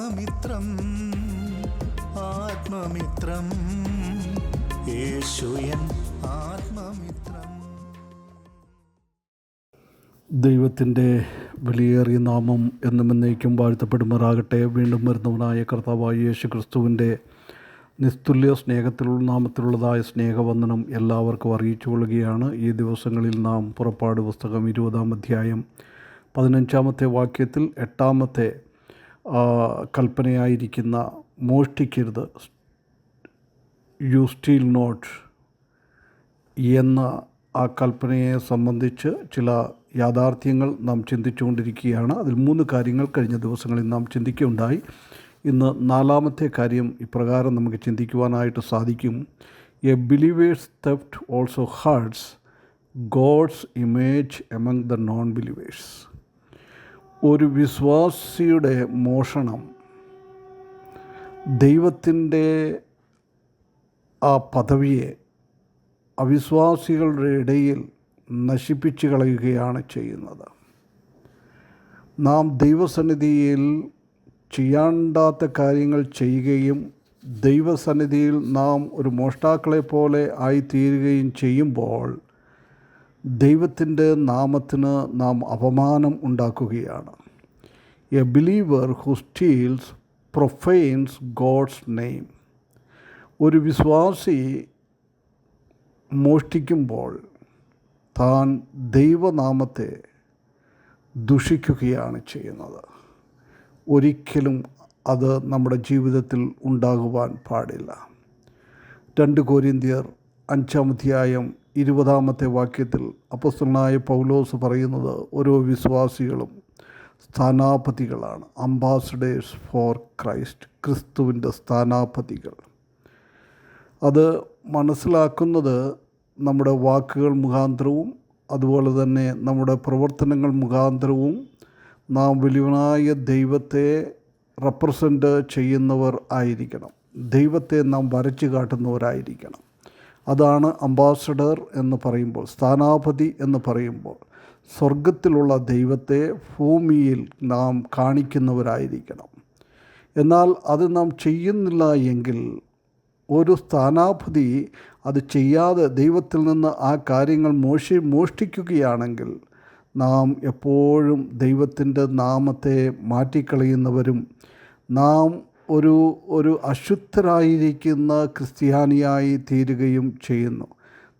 ആത്മമിത്രം ആത്മമിത്രം. യേശുയൻ ആത്മമിത്രം. ദൈവത്തിന്റെ വിലയേറിയ നാമം എന്നും എന്നേക്കും വാഴ്ത്തപ്പെടുമാറാകട്ടെ. വീണ്ടും വരുന്നവനായ കർത്താവായ യേശു ക്രിസ്തുവിന്റെ നിസ്തുല്യ സ്നേഹത്തിലുള്ള നാമത്തിലുള്ളതായ സ്നേഹവന്ദനം എല്ലാവർക്കും അറിയിച്ചു കൊള്ളുകയാണ്. ഈ ദിവസങ്ങളിൽ നാം പുറപ്പാട് പുസ്തകം ഇരുപതാം അധ്യായം പതിനഞ്ചാമത്തെ വാക്യത്തിൽ എട്ടാമത്തെ കൽപ്പനയായിരിക്കുന്ന മോഷ്ടിക്കരുത് യു സ്റ്റീൽ നോട്ട് എന്ന ആ കൽപ്പനയെ സംബന്ധിച്ച് ചില യാഥാർത്ഥ്യങ്ങൾ നാം ചിന്തിച്ചുകൊണ്ടിരിക്കുകയാണ്. അതിൽ മൂന്ന് കാര്യങ്ങൾ കഴിഞ്ഞ ദിവസങ്ങളിൽ നാം ചിന്തിക്കുകയുണ്ടായി. ഇന്ന് നാലാമത്തെ കാര്യം ഇപ്രകാരം നമുക്ക് ചിന്തിക്കുവാനായിട്ട് സാധിക്കും. A believer's theft also hurts God's image among the non believers ഒരു വിശ്വാസിയുടെ മോഷണം ദൈവത്തിന്റെ ആ പദവിയെ അവിശ്വാസികളുടെ ഇടയിൽ നശിപ്പിച്ചു കളയുകയാണ് ചെയ്യുന്നത്. നാം ദൈവസന്നിധിയിൽ ചെയ്യാണ്ടാത്ത കാര്യങ്ങൾ ചെയ്യുകയും ദൈവസന്നിധിയിൽ നാം ഒരു മോഷ്ടാക്കളെ പോലെ ആയിത്തീരുകയും ചെയ്യുമ്പോൾ ദൈവത്തിന്റെ നാമത്തിന് നാം അപമാനം ഉണ്ടാക്കുകയാണ്. A believer who steals profanes God's name ഒരു വിശ്വാസി മോഷ്ടിക്കുമ്പോൾ താൻ ദൈവനാമത്തെ ദുഷിക്കുകയാണ് ചെയ്യുന്നത്. ഒരിക്കലും അത് നമ്മുടെ ജീവിതത്തിൽ ഉണ്ടാകുവാൻ പാടില്ല. രണ്ട് കോരിന്ത്യർ അഞ്ചാമധ്യായം ഇരുപതാമത്തെ വാക്യത്തിൽ അപ്പസ്തലനായ പൗലോസ് പറയുന്നത് ഓരോ വിശ്വാസികളും സ്ഥാനാപതികളാണ്. അംബാസഡേഴ്സ് ഫോർ ക്രൈസ്റ്റ് ക്രിസ്തുവിന്റെ സ്ഥാനാപതികൾ. അത് മനസ്സിലാക്കുന്നത് നമ്മുടെ വാക്കുകൾ മുഖാന്തരവും അതുപോലെ തന്നെ നമ്മുടെ പ്രവർത്തനങ്ങൾ മുഖാന്തരവും നാം വലിയവനായ ദൈവത്തെ റെപ്രസെന്റ് ചെയ്യുന്നവർ ആയിരിക്കണം. ദൈവത്തെ നാം വരച്ചു കാട്ടുന്നവരായിരിക്കണം. അതാണ് അംബാസഡർ എന്ന് പറയുമ്പോൾ സ്ഥാനാപതി എന്ന് പറയുമ്പോൾ സ്വർഗത്തിലുള്ള ദൈവത്തെ ഭൂമിയിൽ നാം കാണിക്കുന്നവരായിരിക്കണം. എന്നാൽ അത് നാം ചെയ്യുന്നില്ല എങ്കിൽ ഒരു സ്ഥാനാപതി അത് ചെയ്യാതെ ദൈവത്തിൽ നിന്ന് ആ കാര്യങ്ങൾ മോഷി മോഷ്ടിക്കുകയാണെങ്കിൽ നാം എപ്പോഴും ദൈവത്തിന്റെ നാമത്തെ മാറ്റിക്കളയുന്നവരും നാം ഒരു ഒരു അശുദ്ധരായിരിക്കുന്ന ക്രിസ്ത്യാനിയായി തീരുകയും ചെയ്യുന്നു.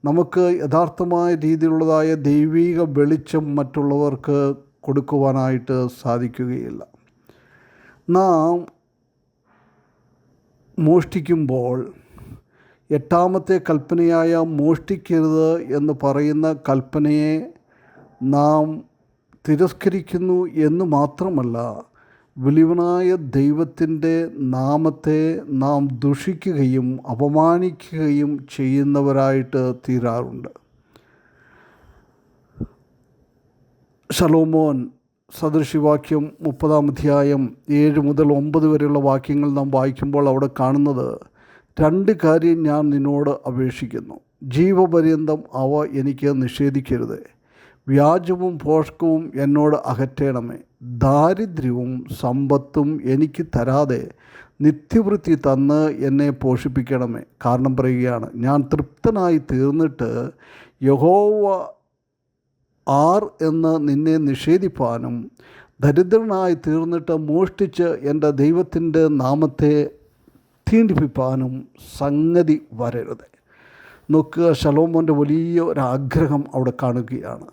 നമുക്ക് യഥാർത്ഥമായ രീതിയിലുള്ളതായ ദൈവിക വെളിച്ചം മറ്റുള്ളവർക്ക് കൊടുക്കുവാനായിട്ട് സാധിക്കുകയില്ല. നാം മോഷ്ടിക്കുമ്പോൾ എട്ടാമത്തെ കൽപ്പനയായ മോഷ്ടിക്കരുത് എന്ന് പറയുന്ന കൽപ്പനയെ നാം തിരസ്കരിക്കുന്നു എന്ന് മാത്രമല്ല വെളിവനായ ദൈവത്തിന്റെ നാമത്തെ നാം ദുഷിക്കുകയും അപമാനിക്കുകയും ചെയ്യുന്നവരായിട്ട് തീരാറുണ്ട്. ശലോമോൻ സദൃശിവാക്യം മുപ്പതാം അധ്യായം ഏഴ് മുതൽ ഒമ്പത് വരെയുള്ള വാക്യങ്ങൾ നാം വായിക്കുമ്പോൾ അവിടെ കാണുന്നത് രണ്ട് കാര്യം ഞാൻ നിന്നോട് അപേക്ഷിക്കുന്നു. ജീവപര്യന്തം അവ എനിക്ക് നിഷേധിക്കരുത്. വ്യാജവും പോഷകവും എന്നോട് അകറ്റണമേ. ദാരിദ്ര്യവും സമ്പത്തും എനിക്ക് തരാതെ നിത്യവൃത്തി തന്ന് എന്നെ പോഷിപ്പിക്കണമേ. കാരണം പറയുകയാണ് ഞാൻ തൃപ്തനായി തീർന്നിട്ട് യഹോവ ആർ എന്ന് നിന്നെ നിഷേധിപ്പാനും ദരിദ്രനായി തീർന്നിട്ട് മോഷ്ടിച്ച് എന്റെ ദൈവത്തിന്റെ നാമത്തെ തീണ്ടിപ്പിപ്പാനും സംഗതി വരരുത്. നോക്കുക ശലോമോന്റെ വലിയ ഒരാഗ്രഹം അവിടെ കാണുകയാണ്.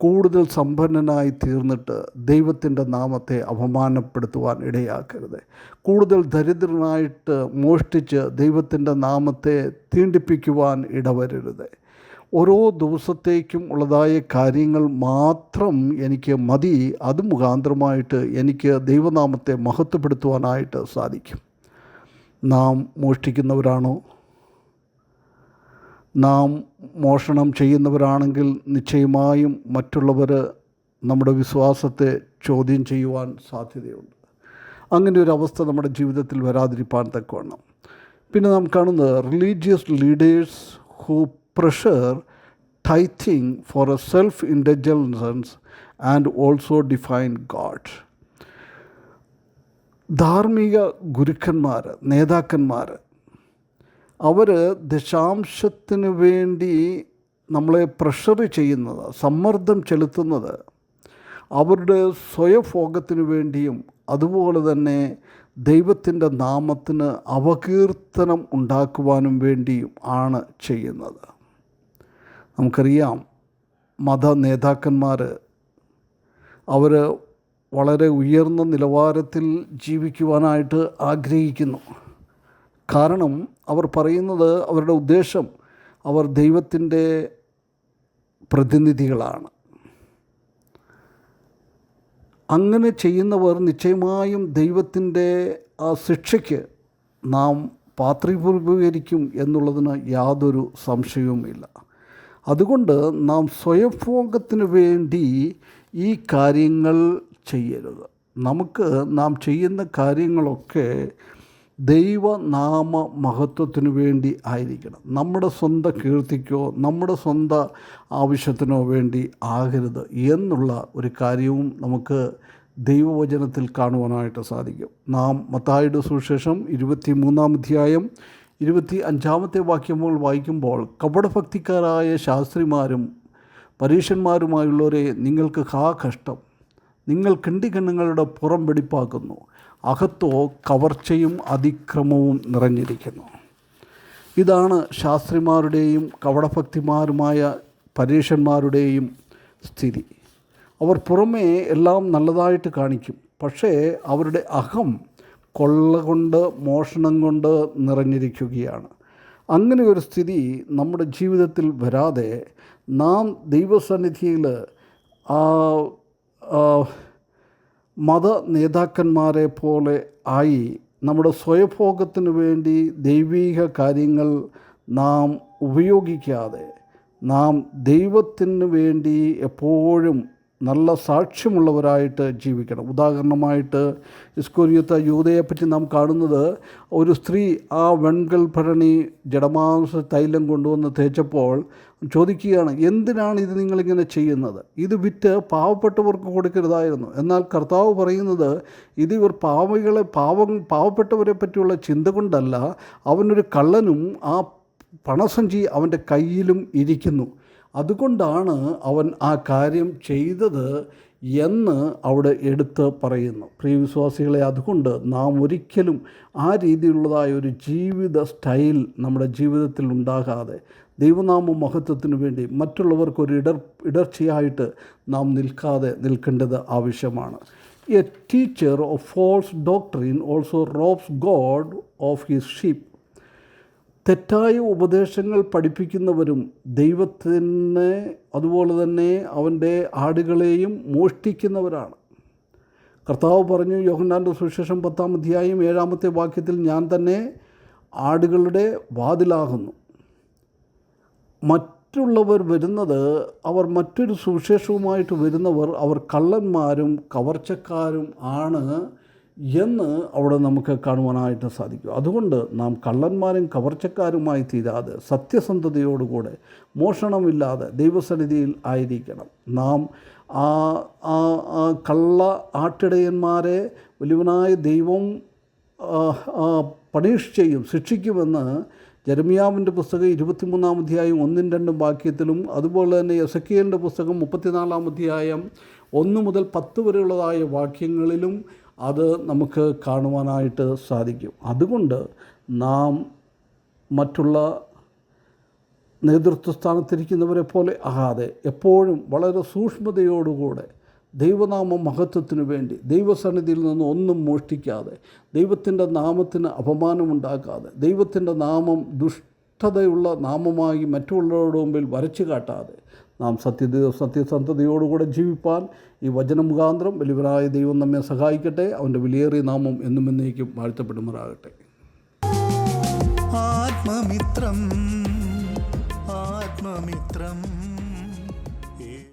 കൂടുതൽ സമ്പന്നനായി തീർന്നിട്ട് ദൈവത്തിന്റെ നാമത്തെ അപമാനപ്പെടുത്തുവാൻ ഇടയാക്കരുത്. കൂടുതൽ ദരിദ്രനായിട്ട് മോഷ്ടിച്ച് ദൈവത്തിന്റെ നാമത്തെ തീണ്ടിപ്പിക്കുവാൻ ഇടവരരുത്. ഓരോ ദിവസത്തേക്കും ഉള്ളതായ കാര്യങ്ങൾ മാത്രം എനിക്ക് മതി അത് മുഖാന്തരമായിട്ട് എനിക്ക് ദൈവനാമത്തെ മഹത്വപ്പെടുത്തുവാനായിട്ട് സാധിക്കും. നാം മോഷ്ടിക്കുന്നവരാണോ? നാം മോഷണം ചെയ്യുന്നവരാണെങ്കിൽ നിശ്ചയമായും മറ്റുള്ളവർ നമ്മുടെ വിശ്വാസത്തെ ചോദ്യം ചെയ്യുവാൻ സാധ്യതയുണ്ട്. അങ്ങനെ ഒരു അവസ്ഥ നമ്മുടെ ജീവിതത്തിൽ വരാതിരിപ്പാൻ തക്കവണ്ണം. പിന്നെ നാം കാണുന്നത് religious leaders who pressure tithing for a self intelligence and also define God ധാർമ്മിക ഗുരുക്കന്മാർ നേതാക്കന്മാർ അവർ ദശാംശത്തിന് വേണ്ടി നമ്മളെ പ്രഷർ ചെയ്യുന്നത് സമ്മർദ്ദം ചെലുത്തുന്നത് അവരുടെ സ്വയഭോഗത്തിന് വേണ്ടിയും അതുപോലെ തന്നെ ദൈവത്തിന്റെ നാമത്തിന് അവകീർത്തനം ഉണ്ടാക്കുവാനും വേണ്ടിയും ആണ് ചെയ്യുന്നത്. നമുക്കറിയാം മത നേതാക്കന്മാർ അവർ വളരെ ഉയർന്ന നിലവാരത്തിൽ ജീവിക്കുവാനായിട്ട് ആഗ്രഹിക്കുന്നു. കാരണം അവർ പറയുന്നത് അവരുടെ ഉദ്ദേശം അവർ ദൈവത്തിന്റെ പ്രതിനിധികളാണ്. അങ്ങനെ ചെയ്യുന്നവർ നിശ്ചയമായും ദൈവത്തിന്റെ ആ ശിക്ഷയ്ക്ക് നാം പാത്രീപൂർവീകരിക്കും എന്നുള്ളതിന് യാതൊരു സംശയവുമില്ല. അതുകൊണ്ട് നാം സ്വയംഭോഗത്തിന് വേണ്ടി ഈ കാര്യങ്ങൾ ചെയ്യരുത്. നമുക്ക് നാം ചെയ്യുന്ന കാര്യങ്ങളൊക്കെ ദൈവനാമ മഹത്വത്തിന് വേണ്ടി ആയിരിക്കണം. നമ്മുടെ സ്വന്തം കീർത്തിക്കോ നമ്മുടെ സ്വന്തം ആവശ്യത്തിനോ വേണ്ടി ആകരുത് എന്നുള്ള ഒരു കാര്യവും നമുക്ക് ദൈവവചനത്തിൽ കാണുവാനായിട്ട് സാധിക്കും. നാം മത്തായുടെ സുവിശേഷം ഇരുപത്തി മൂന്നാം അധ്യായം ഇരുപത്തി അഞ്ചാമത്തെ വാക്യങ്ങൾ വായിക്കുമ്പോൾ കപടഭക്തിക്കാരായ ശാസ്ത്രിമാരും പരീക്ഷന്മാരുമായുള്ളവരെ നിങ്ങൾക്ക് ഹാ കഷ്ടം. നിങ്ങൾ കിണ്ടിക്കണ്ണുങ്ങളുടെ പുറം വെടിപ്പാക്കുന്നു. അകത്തോ കവർച്ചയും അതിക്രമവും നിറഞ്ഞിരിക്കുന്നു. ഇതാണ് ശാസ്ത്രിമാരുടെയും കവടഭക്തിമാരുമായ പരീക്ഷന്മാരുടെയും സ്ഥിതി. അവർ പുറമേ എല്ലാം നല്ലതായിട്ട് കാണിക്കും. പക്ഷേ അവരുടെ അഹം കൊള്ള കൊണ്ട് മോഷണം കൊണ്ട് നിറഞ്ഞിരിക്കുകയാണ്. അങ്ങനെ ഒരു സ്ഥിതി നമ്മുടെ ജീവിതത്തിൽ വരാതെ നാം ദൈവസന്നിധിയിൽ മത നേതാക്കന്മാരെ പോലെ ആയി നമ്മുടെ സ്വയഭോഗത്തിന് വേണ്ടി ദൈവീക കാര്യങ്ങൾ നാം ഉപയോഗിക്കാതെ നാം ദൈവത്തിന് വേണ്ടി എപ്പോഴും നല്ല സാക്ഷ്യമുള്ളവരായിട്ട് ജീവിക്കണം. ഉദാഹരണമായിട്ട് ഇസ്കൊരിയത്ത യൂതയെപ്പറ്റി നാം കാണുന്നത് ഒരു സ്ത്രീ ആ വെൺകൽ ഭരണി ജഡമാംസ തൈലം കൊണ്ടുവന്ന് തേച്ചപ്പോൾ ചോദിക്കുകയാണ് എന്തിനാണ് ഇത് നിങ്ങളിങ്ങനെ ചെയ്യുന്നത്? ഇത് വിറ്റ് പാവപ്പെട്ടവർക്ക് കൊടുക്കരുതായിരുന്നു. എന്നാൽ കർത്താവ് പറയുന്നത് ഇത് ഇവർ പാവകളെ പാവം പാവപ്പെട്ടവരെ പറ്റിയുള്ള ചിന്ത കൊണ്ടല്ല അവനൊരു കള്ളനും ആ പണസഞ്ചി അവന്റെ കയ്യിലും ഇരിക്കുന്നു. അതുകൊണ്ടാണ് അവൻ ആ കാര്യം ചെയ്തത് എന്ന് അവിടെ എടുത്ത് പറയുന്നു. പ്രിയ വിശ്വാസികളെ അതുകൊണ്ട് നാം ഒരിക്കലും ആ രീതിയിലുള്ളതായ ഒരു ജീവിത സ്റ്റൈൽ നമ്മുടെ ജീവിതത്തിൽ ഉണ്ടാകാതെ ദൈവനാമ മഹത്വത്തിന് വേണ്ടി മറ്റുള്ളവർക്കൊരു ഇടർ ഇടർച്ചയായിട്ട് നാം നിൽക്കാതെ നിൽക്കേണ്ടത് ആവശ്യമാണ്. A teacher of false doctrine also robs God of his sheep തെറ്റായ ഉപദേശങ്ങൾ പഠിപ്പിക്കുന്നവരും ദൈവത്തിനെ അതുപോലെ തന്നെ അവന്റെ ആടുകളെയും മോഷ്ടിക്കുന്നവരാണ്. കർത്താവ് പറഞ്ഞു യോഹന്നാന്റെ സുവിശേഷം പത്താം അധ്യായം ഏഴാമത്തെ വാക്യത്തിൽ ഞാൻ തന്നെ ആടുകളുടെ വാതിലാകുന്നു. മറ്റുള്ളവർ വരുന്നത് അവർ മറ്റൊരു സുവിശേഷവുമായിട്ട് വരുന്നവർ അവർ കള്ളന്മാരും കവർച്ചക്കാരും ആണ്. എന്ന് അവിടെ നമുക്ക് കാണുവാനായിട്ട് സാധിക്കും. അതുകൊണ്ട് നാം കള്ളന്മാരും കവർച്ചക്കാരുമായി തീരാതെ സത്യസന്ധതയോടുകൂടെ മോഷണമില്ലാതെ ദൈവസന്നിധിയിൽ ആയിരിക്കണം. നാം ആ ആ കള്ള ആട്ടിടയന്മാരെ വലിയവനായ ദൈവം പണിഷ് ചെയ്യും ശിക്ഷിക്കുമെന്ന് ജെരമിയാവിന്റെ പുസ്തകം ഇരുപത്തിമൂന്നാം അധ്യായം ഒന്നും രണ്ടും വാക്യത്തിലും അതുപോലെ തന്നെ എസക്കിയലിന്റെ പുസ്തകം മുപ്പത്തിനാലാം അധ്യായം ഒന്ന് മുതൽ പത്ത് വരെയുള്ളതായ വാക്യങ്ങളിലും അത് നമുക്ക് കാണുവാനായിട്ട് സാധിക്കും. അതുകൊണ്ട് നാം മറ്റുള്ള നേതൃത്വ സ്ഥാനത്തിരിക്കുന്നവരെ പോലെ ആകാതെ എപ്പോഴും വളരെ സൂക്ഷ്മതയോടുകൂടെ ദൈവനാമ മഹത്വത്തിനു വേണ്ടി ദൈവസന്നിധിയിൽ നിന്ന് ഒന്നും മോഷ്ടിക്കാതെ ദൈവത്തിന്റെ നാമത്തിന് അപമാനമുണ്ടാക്കാതെ ദൈവത്തിന്റെ നാമം ദുഷ്ടതയുള്ള നാമമായി മറ്റുള്ളവരുടെ മുമ്പിൽ വരച്ചു കാട്ടാതെ നാം സത്യ സത്യസന്ധതയോടുകൂടെ ജീവിപ്പാൻ ഈ വചന മുഖാന്തരം വലിയവരായ ദൈവം നമ്മെ സഹായിക്കട്ടെ. അവന്റെ വിലയേറിയ നാമം എന്നും എന്നേക്കും വാഴ്ത്തപ്പെടുമാറാകട്ടെ. ആത്മമിത്രം ആത്മമിത്രം.